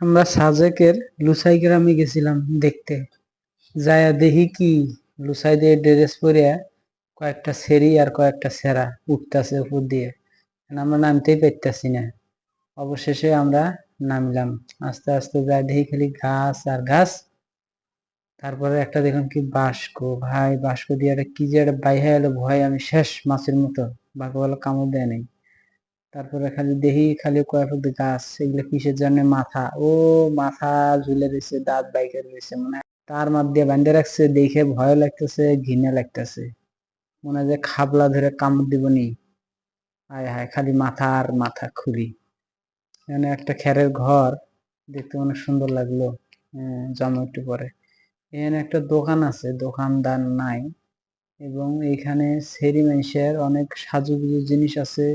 আমরা সাজেকের লুসাই গ্রামে গেছিলাম দেখতে। যায়া দেখি কি লুসাই দিয়ে ড্রেস পরিয়া কয়েকটা সেরি আর কয়েকটা সেরা উঠতেছে উপর দিয়ে। আমরা নামতেই পারতেছি না। অবশেষে আমরা নামলাম। আস্তে আস্তে যাই দেখি খালি ঘাস আর ঘাস। তারপরে একটা দেখলাম কি বাস্ক। ভাই, বাস্ক দিয়ে একটা কি যে একটা বাইরে এলো, ভয়, আমি শেষ মাছের মতো। বাঘ বলে কামড় দেয় নাই। তারপরে খালি দেখি খালি কয়েক গাছ এগুলো কিসের জন্য? মাথা। ও মাথা ঝুলে রয়েছে দাঁত বাইকে রয়েছে মানে তার মধ্যে বান্ধে রাখছে দেখে ভয় লাগতেছে ঘৃণা লাগতেছে। মনে হয় যে খাবলা ধরে কামড় দিব নি। হায় হায় খালি মাথা আর মাথা খুলি। এখানে একটা খেরের ঘর দেখতে অনেক সুন্দর লাগল হ্যাঁ, জমা একটু পরে। এখানে একটা দোকান আছে দোকানদার নাই। এবং এখানে মানুষের অনেক সাজুগুজু জিনিস আছে।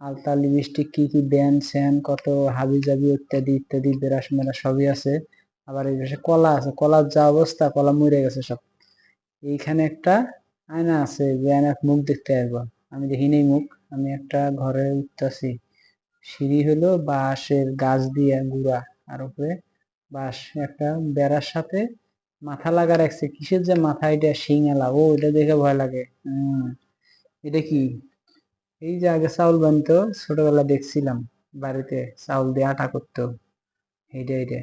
আলতা লিপস্টিক কি কি, ব্যান স্যান কত হাবি জাবি ইত্যাদি ইত্যাদি বেরাস মেরা সবই আছে। আবার এই পাশে কলা আছে, কলার যা অবস্থা, কলা মরে গেছে সব। এইখানে একটা আয়না আছে যে আয়নার মুখ দেখতে আসব আমি দেখি নেই মুখ, আমি একটা ঘরে উঠতেছি। সিঁড়ি হলো বাঁশের গাছ দিয়ে গুড়া, আর উপরে বাঁশ। একটা বেড়ার সাথে মাথা লাগা রাখছে কিসের যে মাথা, এটা শিঙালা ও, এটা দেখে ভয় লাগে। হম এটা কি? এই যে আগে চাউল বানতো ছোটবেলা দেখছিলাম, বাড়িতে চাউল দিয়ে আটা করতো। এইটা এইটা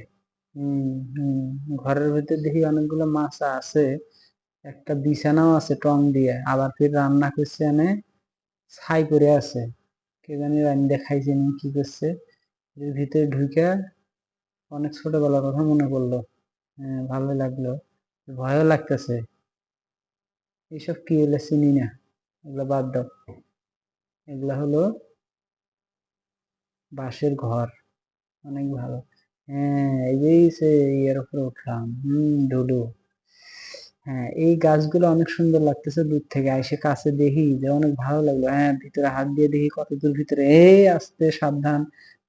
হম হম ঘরের ভিতর দেখি অনেকগুলো মাছা আছে, একটা বিছানাও আছে টং দিয়ে, আবার ফির রান্না করছে এনে ছাই করে আছে। কে জানি রান্না খাইছে নি কি করছে। এর ভিতরে ঢুকে অনেক ছোটবেলার কথা মনে পড়ল। হ্যাঁ ভালো লাগল। ভয়ও লাগতেছে। এইসব কি হলে চিনি না, এগুলো বাদ দাও। এগুলা হলো বাঁশের ঘর। অনেক ভালো। হ্যাঁ এই যে সে ইয়ের উপরে উঠলাম। হম, ডুডু। হ্যাঁ এই গাছগুলো অনেক সুন্দর লাগতেছে দূর থেকে। এসে কাছে দেখি যে অনেক ভালো লাগল। হ্যাঁ ভিতরে হাত দিয়ে দেখি কত দূর ভিতরে। এই আসতে সাবধান।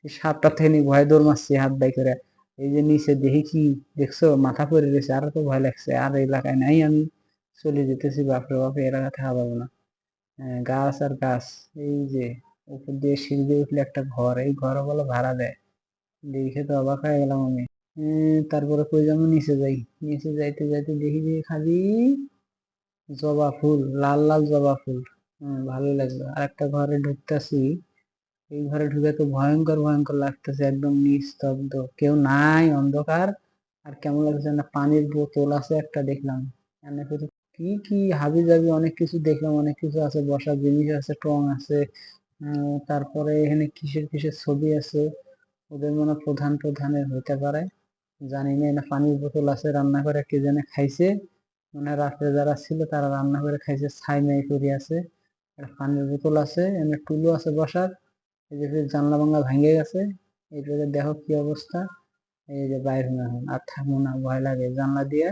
সাপটা থেকে নি ভয় দৌড় মারছি হাত বাই করে। এই যে নিচে দেখি কি, দেখছ? মাথা পড়ে রয়েছে। আরও তো ভয় লাগছে। আর এলাকায় নাই আমি। চলে যেতেছি বাপরে বাপরে এলাকা থাকা পাবো না। গাছ আর গাছ। এই যে, উপর দিয়ে সিঁড়ি দিয়ে উঠলে একটা ঘর, এই ঘর বলে ভাড়া দেয়। দেখে তো অবাক হয়ে গেলাম আমি। তারপরে কই যাব নিচে যাই। নিচে যাইতে যাইতে দেখি যে খালি জবা ফুল, লাল লাল জবা ফুল। ভালোই লাগল। আর একটা ঘরে ঢুকতেছি। এই ঘরে ঢুকে তো ভয়ঙ্কর ভয়ঙ্কর লাগতেছে। একদম নিস্তব্ধ। কেউ নাই, অন্ধকার। আর কেমন লাগছে না পানির বোতল আছে একটা দেখলাম। কি কি হাবি জাবি অনেক কিছু দেখলাম, অনেক কিছু আছে, বসার জিনিস আছে, টং আছে তারপরে এখানে কিসের কিসের ছবি আছে, ওদের মনে প্রধান, প্রধানের হইতে পারে, জানি না এটা পানির বোতল আছে, রান্না করে কে জানে খাইছে মানে রাত্রে যারা ছিল তারা রান্না করে খাইছে, ছাই মাই করে আছে একটা পানির বোতল আছে এনে টুলু আছে বসার, এই যে জানলা বাংলা ভেঙে গেছে এইটাতে দেখো কি অবস্থা, এই যে বাইরে না এখন আর থাকব না, ভয় লাগে, জানলা দিয়ে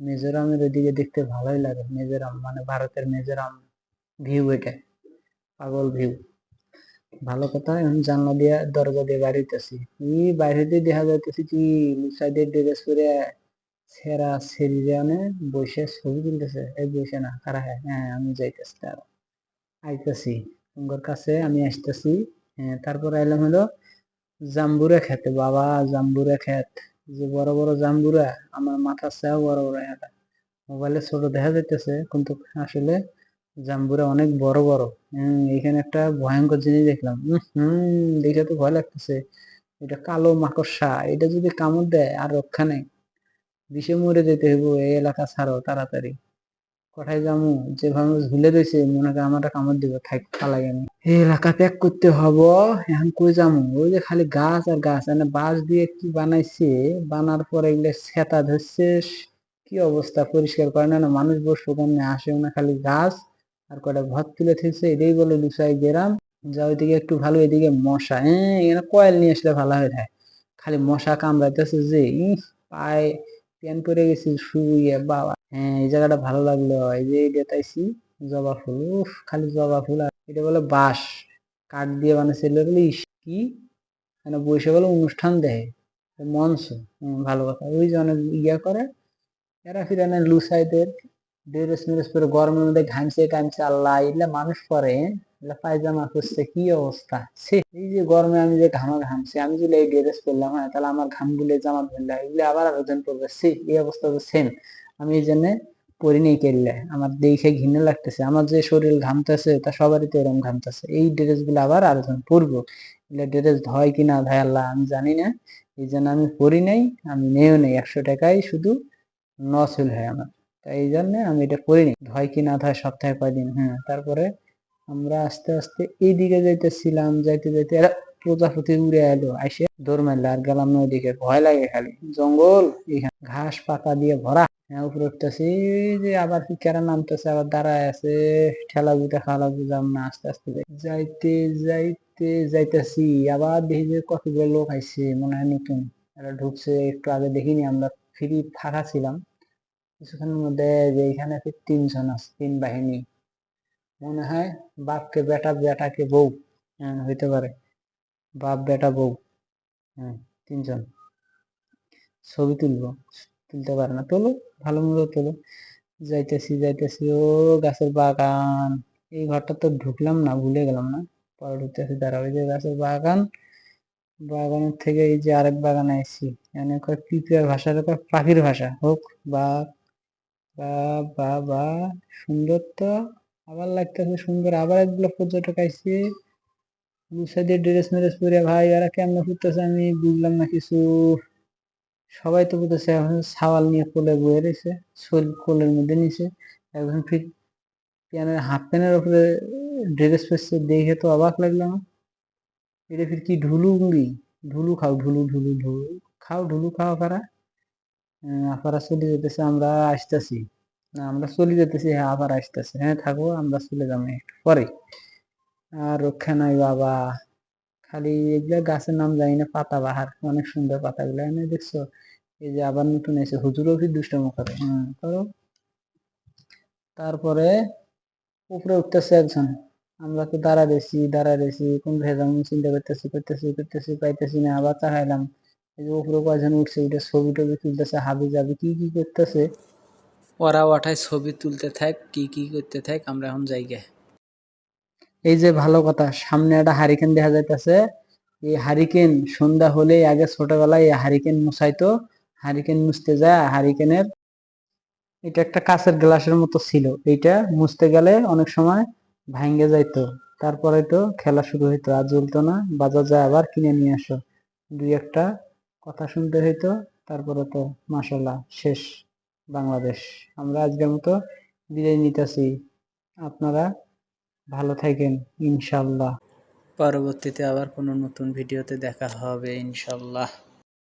মিজোরামের ওইদিকে দেখতে ভালোই লাগে। মিজোরাম মানে ভারতের মিজোরাম ভিউ এটা। পাগল ভিউ ভালো কথা এখন জানলা দিয়ে দরজা দিয়ে বাড়িতেছি। ই বাইরে দিয়ে দেখা যাইতেছি কি সাইডে ড্রেস পরে সেরা সেরিজানে বসে ছবি তুলতেছে। এই বসে না কারা হ্যাঁ হ্যাঁ আমি যাইতেছি, তারা। আইতেছি, তোমার কাছে আমি আসতেছি। হ্যাঁ তারপর আইলাম হলো জাম্বুরা খেতে বাবা, জাম্বুরা খেত যে বড় বড় জাম্বুরা আমার মাথার চেয়েও বড় বড় এটা মোবাইলে ছোট দেখা যাইতেছে, কিন্তু আসলে জাম্বুরা অনেক বড় বড়। হম এখানে একটা ভয়ঙ্কর জিনিস দেখলাম। হম, দেখে তো ভয় লাগতেছে। এটা কালো মাকড়সা, এটা যদি কামড় দেয় আর রক্ষা নেই, বিষে মরে যেতে হইব এই এলাকা ছাড়ো তাড়াতাড়ি। কোথায় যাব যেভাবে ঝুলে রয়েছে মনে হয় আমার কামড় দিব, থাক পালাই আমি এই এলাকা ত্যাগ করতে হব, এখন কই যাব ওই যে খালি গাছ আর গাছ মানে বাঁশ দিয়ে কি বানাইছে? বানার পর এগুলো সেতা ধরছে কি অবস্থা? পরিষ্কার করে না না মানুষ বসবো কেমনে? আসেও না খালি গাছ, আর কটা ঘর তুলে থেকছে এটাই বলে লুসাই গেরাম। যা ওইদিকে একটু ভালো, এদিকে মশা হ্যাঁ এখানে কয়েল নিয়ে আসলে ভালো হয়ে যায় খালি মশা কামড়াইতেছে যে পায়ে প্যান পরে গেছি, শুয়ে, বাবা। হ্যাঁ এই জায়গাটা ভালো লাগল। এই যে দেখাইছি জবা ফুল। উফ, খালি জবা ফুল আর এটা বলে বাঁশ। কাঠ দিয়ে বানাইছিল ইস, কি? মানে বসে বলে অনুষ্ঠান দেয়। মঞ্চ ভালো কথা। ওই যে অনেক ইয়া করে, এরা ফিরানে লুসাইদের ড্রেস মেরেস পরে গরমের মধ্যে ঘামছে টামছে আল্লাহ, এগুলা মানুষ পরে এগুলা পায়জামা খুঁজছে কি অবস্থা? ছি, এই যে গরমে আমি যে ঘামা ঘামছি আমি যদি এই ড্রেস পরলাম হ্যাঁ তাহলে আমার ঘামগুলো জামা ধরলে এগুলো আবার আবেদন করবে। সি এই অবস্থা তো সেম আমি এই জন্য পরি নেই কেললে আমার দেখে ঘৃণা লাগতেছে। আমার যে শরীর ঘামতেছে তা সবারই তো এরকম ঘামতেছে। এই ড্রেসগুলো আবার আরেকজন পরবো এগুলো ড্রেস ধয় কি না ধয় আল্লাহ আমি জানি না। এই জন্য আমি পরি নাই আমি নেও নেই। একশো টাকাই শুধু নসুল হয় আমার। তাই এই জন্য আমি এটা পরিনি। ধয় কি না ধয় সপ্তাহে কয়দিন হ্যাঁ তারপরে আমরা আস্তে আস্তে এইদিকে যাইতেছিলাম, যাইতে যাইতে এরা প্রজাপতি উড়ে এলো আইসে দৌড় মারলো আর গেলাম না ওইদিকে ভয় লাগে খালি। জঙ্গল, এখানে ঘাস পাতা দিয়ে ভরা। হ্যাঁ উপরে উঠতেছি যে আবার কি কেরা নামতেছে, আবার দাঁড়ায় আছে। ঠেলা বুঝে, খালা বুঝাম না আস্তে আস্তে যাইতে যাইতে, যাইতেছি। আবার দেখি যে কতগুলো লোক আইছে মনে হয় নতুন। এরা ঢুকছে, একটু আগে দেখিনি, আমরা ফ্রি ফাঁকা ছিলাম কিছুক্ষণের মধ্যে যে এখানে তিনজন আছে, তিন বাহিনী। মনে হয় বাপকে বেটা, বেটাকে বউ হ্যাঁ হইতে পারে। বাপ, বেটা, বউ হ্যাঁ তিনজন। ছবি তুলবো, তুলতে পারে না। তোলো ভালো মতো তোলো যাইতেছি যাইতেছি, ও গাছের বাগান। এই ঘরটা তো ঢুকলাম না, ভুলে গেলাম না। পরে ঢুকতেছি দাঁড়া ওই যে গাছের বাগান। বাগানের থেকে এই যে আরেক বাগানে আইছি। এখানে কয় পিঁপড়ার ভাষা কয় পাখির ভাষা। হোক বা বা বা সুন্দর তো। আবার লাগতেছে সুন্দর আবার একগুলো পর্যটক আইছে। সাইডে ড্রেস মেরেস পরে ভাই এরা কেমনে ঘুরতেছে? আমি বুঝলাম না কিছু। সবাই তো বুঝতেছে এখন সাওয়াল নিয়ে কোলে বয়ে রয়েছে শোল কোলের মধ্যে নিছে একজন ফির পিয়ানের হাফ প্যান্টের উপরে ড্রেস পরছে দেখে তো অবাক লাগল আমার। এটা ফির কি ঢুলু মুড়ি? ঢুলু খাও ঢুলু ঢুলু ঢুলু। খাও ঢুলু খাও আহ, আপারা চলে যেতেছে আমরা আসতেছি। না, আমরা চলে যেতেছি হ্যাঁ আবার আসতেছে। হ্যাঁ থাকব আমরা চলে যাব একটু পরে। আর রক্ষা নাই বাবা, খালি এগুলা গাছের নাম জানি না পাতা বাহার অনেক সুন্দর পাতাগুলো। এনে দেখছ, এই যে আবার নতুন এসে, হুজুরও কি দুষ্টম করে? হ্যাঁ করো। তারপরে উপরে উঠতেছে একজন। আমরা তো দাঁড়া রয়েছি দাঁড়া রয়েছি কোন ভেজাম চিন্তা করতেছি করতেছি করতেছি, পাইতেছি না, আবার চাহাইলাম এই যে উপরে কয়জন উঠছে, উঠে ছবি টবি তুলতেছে হাবি যাবি কি কি করতেছে? ওরা ওঠায়, ছবি তুলতে থাক, কি কি করতে থাক, আমরা এখন জায়গায় এই যে ভালো কথা, সামনে একটা হারিকেন দেখা যাইতেছে। এই হারিকেন সন্ধ্যা হলেই আগে ছোটবেলায় এই হারিকেন মুছাইতো, হারিকেন মুছতে যায় হারিকেনের এটা একটা কাঁচের গ্লাসের মতো ছিল। এইটা মুছতে গেলে অনেক সময় ভাঙ্গে যাইতো। তারপরে তো খেলা শুরু হইতো, আর জ্বলতো না। বাজার যায় আবার কিনে নিয়ে আসো। দুই একটা কথা শুনতে হইতো, তারপরে তো মাসাল্লাহ শেষ। বাংলাদেশ। আমরা আজকের মতো বিদায় নিতেছি। আপনারা ভালো থাকেন ইনশাল্লাহ পরবর্তীতে আবার কোনো নতুন ভিডিওতে দেখা হবে ইনশাল্লাহ